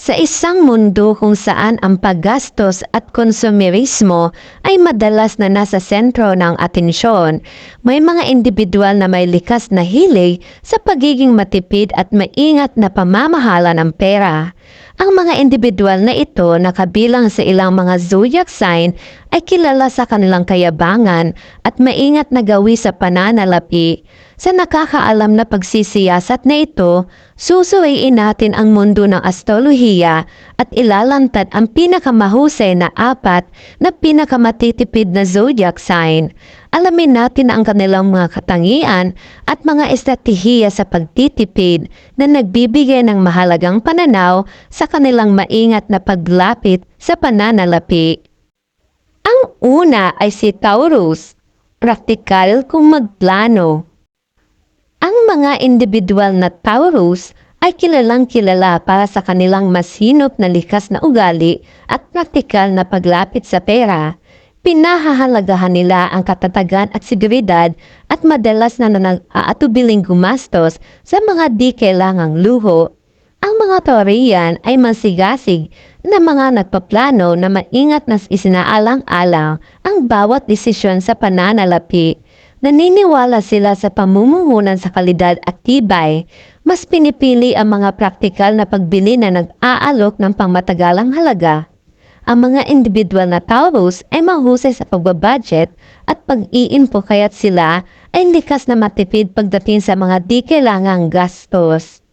Sa isang mundo kung saan ang paggastos at konsumerismo ay madalas na nasa sentro ng atensyon, may mga individual na may likas na hilig sa pagiging matipid at maingat na pamamahala ng pera. Ang mga individual na ito na kabilang sa ilang mga zodiac sign ay kilala sa kanilang kayabangan at maingat na gawi sa pananalapi. Sa nakakaalam na pagsisiyasat na ito, susuwayin natin ang mundo ng astrolohiya at ilalantad ang pinakamahusay na apat na pinakamatitipid na zodiac sign. Alamin natin ang kanilang mga katangian at mga estratehiya sa pagtitipid na nagbibigay ng mahalagang pananaw sa kanilang maingat na paglapit sa pananalapi. Ang una ay si Taurus, praktikal kung magplano. Mga individual na Taurus ay kilalang kilala para sa kanilang masinop na likas na ugali at praktikal na paglapit sa pera. Pinahahalagahan nila ang katatagan at seguridad at madalas na nag-aatubiling gumastos sa mga di kailangang luho. Ang mga Taurian ay masigasig na mga nagpaplano na maingat na isinaalang-alang ang bawat desisyon sa pananalapi. Naniniwala sila sa pamumuhunan sa kalidad at tibay. Mas pinipili ang mga praktikal na pagbili na nag-aalok ng pangmatagalang halaga. Ang mga individual na Taurus ay mahusay sa pagbabudget at pag-iinpo kaya't sila ay likas na matipid pagdating sa mga di kailangang gastos.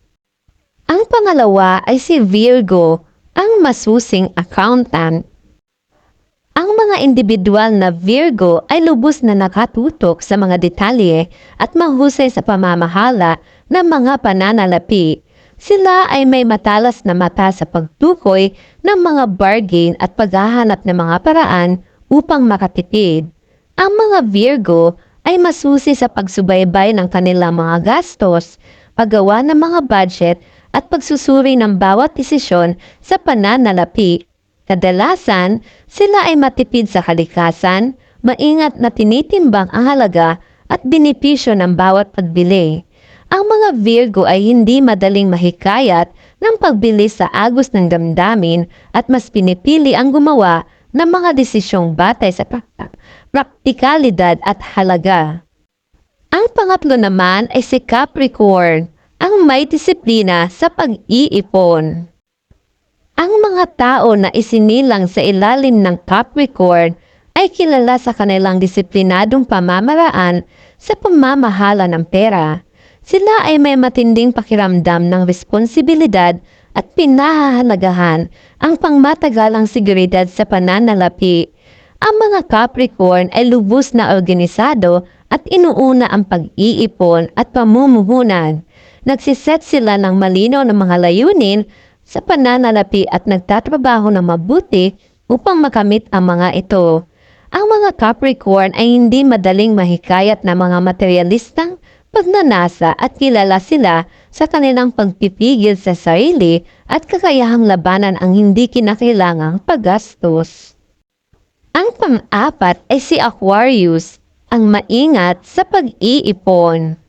Ang pangalawa ay si Virgo, ang masusing accountant. Ang mga individual na Virgo ay lubos na nakatutok sa mga detalye at mahusay sa pamamahala ng mga pananalapi. Sila ay may matalas na mata sa pagtukoy ng mga bargain at paghahanap ng mga paraan upang makatipid. Ang mga Virgo ay masusi sa pagsubaybay ng kanilang mga gastos, paggawa ng mga budget at pagsusuri ng bawat desisyon sa pananalapi Kadalasan, sila ay matipid sa kalikasan, maingat na tinitimbang ang halaga at benepisyo ng bawat pagbili. Ang mga Virgo ay hindi madaling mahikayat ng pagbili sa agos ng damdamin at mas pinipili ang gumawa ng mga desisyong batay sa praktikalidad at halaga. Ang pangatlo naman ay si Capricorn, ang may disiplina sa pag-iipon. Ang mga tao na isinilang sa ilalim ng Capricorn ay kilala sa kanilang disiplinadong pamamaraan sa pamamahala ng pera. Sila ay may matinding pakiramdam ng responsibilidad at pinahahalagahan ang pangmatagalang seguridad sa pananalapi. Ang mga Capricorn ay lubos na organisado at inuuna ang pag-iipon at pamumuhunan. Nagsiset sila ng malino ng mga layunin sa pananalapi at nagtatrabaho ng mabuti upang makamit ang mga ito. Ang mga Capricorn ay hindi madaling mahikayat na mga materialistang pagnanasa at kilala sila sa kanilang pagpipigil sa sarili at kakayahang labanan ang hindi kinakailangang paggastos. Ang pang-apat ay si Aquarius, ang maingat sa pag-iipon.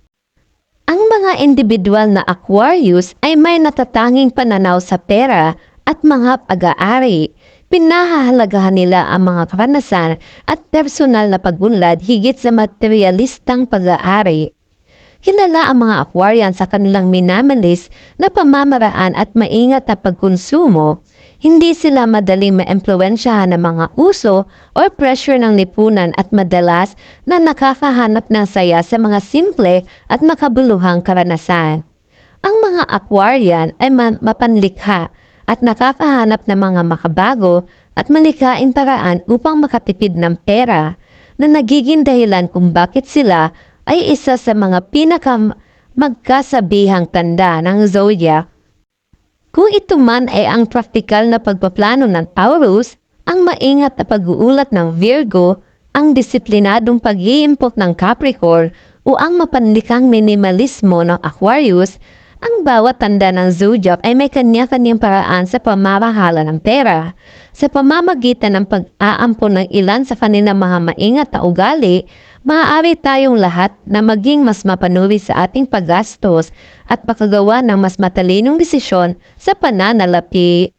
Mga individual na Aquarius ay may natatanging pananaw sa pera at mga pag-aari. Pinahahalagahan nila ang mga karanasan at personal na pagunlad higit sa materialistang pag-aari. Kilala ang mga Aquarian sa kanilang minamalis na pamamaraan at maingat na pagkonsumo hindi sila madaling maimpluwensyahan ng mga uso o pressure ng lipunan at madalas na nakakahanap ng saya sa mga simple at makabuluhang karanasan. Ang mga Aquarian ay ma mapanlikha at nakakahanap ng mga makabago at malikaing paraan upang makatipid ng pera na nagiging dahilan kung bakit sila ay isa sa mga pinaka magkasabihang tanda ng zodiac kung ito man ay ang praktikal na pagpaplano ng Taurus, ang maingat na pag-uulat ng Virgo, ang disiplinadong pag-iimpok ng Capricorn o ang mapanlikang minimalismo ng Aquarius, ang bawat tanda ng zodiac ay may kanya-kanyang paraan sa pamamahala ng pera. Sa pamamagitan ng pag-aampon ng ilan sa kanilang mga maingat na ugali, maaari tayong lahat na maging mas mapanuri sa ating paggastos at makagawa ng mas matalinong desisyon sa pananalapi.